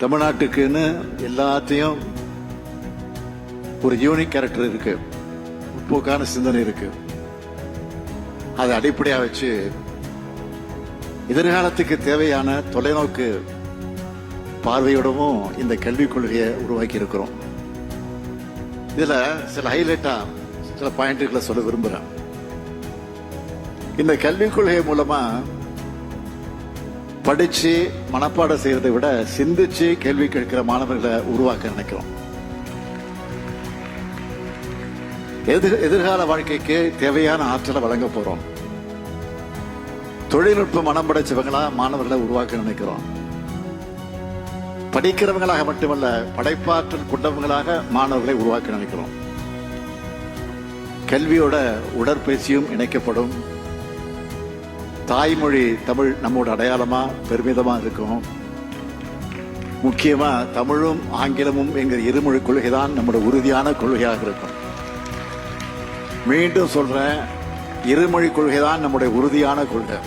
தமிழ்நாட்டுக்குன்னு எல்லாத்தையும் ஒரு unique character இருக்கு. முற்போக்கான சிந்தனை இருக்கு. அதை அடிப்படையா வச்சு எதிர்காலத்துக்கு தேவையான தொலைநோக்கு பார்வையோடவும் இந்த கல்விக் கொள்கையை உருவாக்கி இருக்கிறோம் இதுல சில ஹைலைட்டா சில பாயிண்ட்களை சொல்ல விரும்புகிறேன் இந்த கல்விக் கொள்கை மூலமா படிச்சு மனப்பாடம் செய்யறதை விட சிந்திச்சு கேள்வி கேட்கிற மாணவர்களை உருவாக்க நினைக்கிறோம். எதிர் எதிர்கால வாழ்க்கைக்கு தேவையான ஆற்றலை வழங்க போறோம். தொழில்நுட்ப மனம் படைச்சவங்களா மாணவர்களை உருவாக்க நினைக்கிறோம். படிக்கிறவங்களாக மட்டுமல்ல படைப்பாற்றல் கொண்டவங்களாக மாணவர்களை உருவாக்க நினைக்கிறோம். கல்வியோட உடற்பயிற்சியும் இணைக்கப்படும். தாய்மொழி தமிழ் நம்மோட அடையாளமா பெருமிதமா இருக்கும். முக்கியமா தமிழும் ஆங்கிலமும் என்கிற இருமொழி கொள்கை தான் நம்மளோட உறுதியான கொள்கையாக இருக்கும். மீண்டும் சொல்றேன் இருமொழி கொள்கை தான் நம்முடைய உறுதியான கொள்கை.